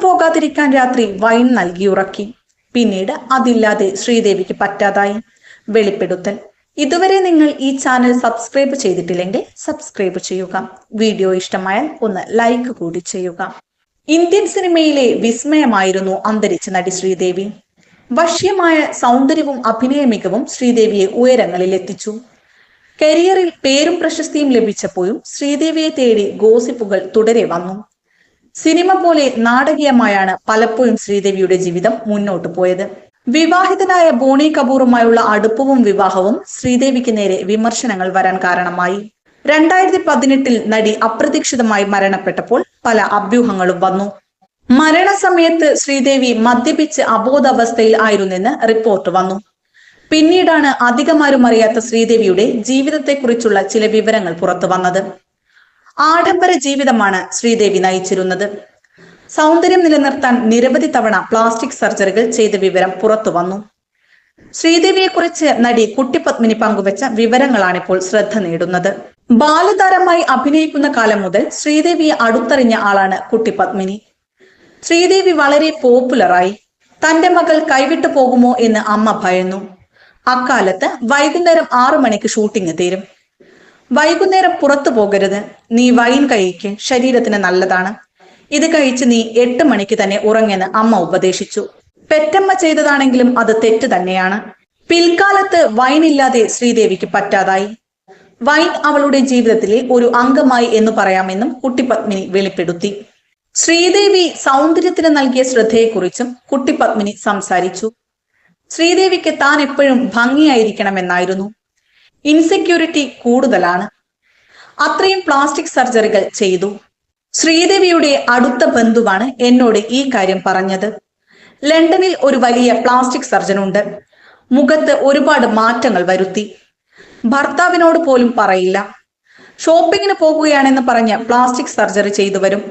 പോകാതിരിക്കാൻ രാത്രി വൈൻ നൽകി ഉറക്കി. പിന്നീട് അതില്ലാതെ ശ്രീദേവിക്ക് പറ്റാതായി. വെളിപ്പെടുത്തൽ. ഇതുവരെ നിങ്ങൾ ഈ ചാനൽ സബ്സ്ക്രൈബ് ചെയ്തിട്ടില്ലെങ്കിൽ സബ്സ്ക്രൈബ് ചെയ്യുക. വീഡിയോ ഇഷ്ടമായാൽ ഒന്ന് ലൈക്ക് കൂടി ചെയ്യുക. ഇന്ത്യൻ സിനിമയിലെ വിസ്മയമായിരുന്നു അന്തരിച്ച നടി ശ്രീദേവി. വശ്യമായ സൗന്ദര്യവും അഭിനയ മികവും ശ്രീദേവിയെ ഉയരങ്ങളിൽ എത്തിച്ചു. കരിയറിൽ പേരും പ്രശസ്തിയും ലഭിച്ചപ്പോഴും ശ്രീദേവിയെ തേടി ഗോസിപ്പുകൾ തുടരെ വന്നു. സിനിമ പോലെ നാടകീയമായാണ് പലപ്പോഴും ശ്രീദേവിയുടെ ജീവിതം മുന്നോട്ട് പോയത്. വിവാഹിതനായ ബോണി കപൂറുമായുള്ള അടുപ്പവും വിവാഹവും ശ്രീദേവിക്ക് നേരെ വിമർശനങ്ങൾ വരാൻ കാരണമായി. രണ്ടായിരത്തി പതിനെട്ടിൽ നടി അപ്രതീക്ഷിതമായി മരണപ്പെട്ടപ്പോൾ പല അഭ്യൂഹങ്ങളും വന്നു. മരണസമയത്ത് ശ്രീദേവി മദ്യപിച്ച് അബോധാവസ്ഥയിൽ ആയിരുന്നെന്ന് റിപ്പോർട്ട് വന്നു. പിന്നീടാണ് അധികമാരും അറിയാത്ത ശ്രീദേവിയുടെ ജീവിതത്തെക്കുറിച്ചുള്ള ചില വിവരങ്ങൾ പുറത്തു വന്നത്. ആഡംബര ജീവിതമാണ് ശ്രീദേവി നയിച്ചിരുന്നത്. സൗന്ദര്യം നിലനിർത്താൻ നിരവധി തവണ പ്ലാസ്റ്റിക് സർജറികൾ ചെയ്ത വിവരം പുറത്തു വന്നു. ശ്രീദേവിയെ കുറിച്ച് നടി കുട്ടിപത്മിനി പങ്കുവച്ച വിവരങ്ങളാണിപ്പോൾ ശ്രദ്ധ നേടുന്നത്. ബാലതാരമായി അഭിനയിക്കുന്ന കാലം മുതൽ ശ്രീദേവിയെ അടുത്തറിഞ്ഞ ആളാണ് കുട്ടിപത്മിനി. ശ്രീദേവി വളരെ പോപ്പുലറായി. തന്റെ മകൾ കൈവിട്ടു പോകുമോ എന്ന് അമ്മ ഭയന്നു. അക്കാലത്ത് വൈകുന്നേരം ആറു മണിക്ക് ഷൂട്ടിംഗ് തീരും. വൈകുന്നേരം പുറത്തു പോകരുത്. നീ വൈൻ കഴിക്ക്. ശരീരത്തിന് നല്ലതാണ്. ഇത് കഴിച്ച് നീ എട്ട് മണിക്ക് തന്നെ ഉറങ്ങെന്ന് അമ്മ ഉപദേശിച്ചു. പെറ്റമ്മ ചെയ്തതാണെങ്കിലും അത് തെറ്റ് തന്നെയാണ്. പിൽക്കാലത്ത് വൈനില്ലാതെ ശ്രീദേവിക്ക് പറ്റാതായി. വൈൻ അവളുടെ ജീവിതത്തിലെ ഒരു അംഗമായി എന്ന് പറയാമെന്നും കുട്ടിപത്മിനി വെളിപ്പെടുത്തി. ശ്രീദേവി സൗന്ദര്യത്തിന് നൽകിയ ശ്രദ്ധയെക്കുറിച്ചും കുട്ടിപത്മിനി സംസാരിച്ചു. ശ്രീദേവിക്ക് താൻ എപ്പോഴും ഭംഗിയായിരിക്കണമെന്നായിരുന്നു. ഇൻസെക്യൂരിറ്റി കൂടുതലാണ്. അത്രയും പ്ലാസ്റ്റിക് സർജറികൾ ചെയ്തു. ശ്രീദേവിയുടെ അടുത്ത ബന്ധുവാണ് എന്നോട് ഈ കാര്യം പറഞ്ഞത്. ലണ്ടനിൽ ഒരു വലിയ പ്ലാസ്റ്റിക് സർജൻ ഉണ്ട്. മുഖത്ത് ഒരുപാട് മാറ്റങ്ങൾ വരുത്തി. ഭർത്താവിനോട് പോലും പറയില്ല. ഷോപ്പിങ്ങിന് പോകുകയാണെന്ന് പറഞ്ഞ് പ്ലാസ്റ്റിക് സർജറി ചെയ്തു വരും.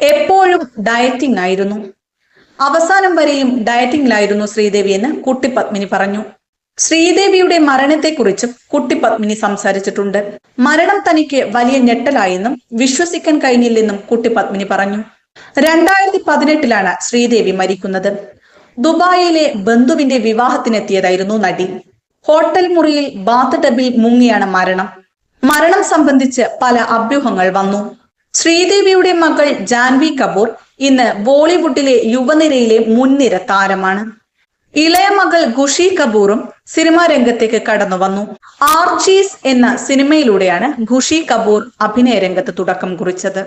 എപ്പോഴും ഡയറ്റിംഗ് ആയിരുന്നു. അവസാനം വരെയും ഡയറ്റിംഗിലായിരുന്നു ശ്രീദേവി എന്ന് കുട്ടി പത്മിനി പറഞ്ഞു. ശ്രീദേവിയുടെ മരണത്തെക്കുറിച്ചും കുട്ടി പത്മിനി സംസാരിച്ചിട്ടുണ്ട്. മരണം തനിക്ക് വലിയ ഞെട്ടലായെന്നും വിശ്വസിക്കാൻ കഴിഞ്ഞില്ലെന്നും കുട്ടി പത്മിനി പറഞ്ഞു. രണ്ടായിരത്തി പതിനെട്ടിലാണ് ശ്രീദേവി മരിക്കുന്നത്. ദുബായിലെ ബന്ധുവിന്റെ വിവാഹത്തിനെത്തിയതായിരുന്നു നടി. ഹോട്ടൽ മുറിയിൽ ബാത്ത് ടബിൽ മുങ്ങിയാണ് മരണം. മരണം സംബന്ധിച്ച് പല അഭ്യൂഹങ്ങൾ വന്നു. ശ്രീദേവിയുടെ മകൾ ജാൻവി കപൂർ ഇന്ന് ബോളിവുഡിലെ യുവനിരയിലെ മുൻനിര താരമാണ്. ഇളയ മകൾ ഖുഷി കപൂറും സിനിമാ രംഗത്തേക്ക് കടന്നു വന്നു. ആർച്ചീസ് എന്ന സിനിമയിലൂടെയാണ് ഖുഷി കപൂർ അഭിനയ രംഗത്ത് തുടക്കം കുറിച്ചത്.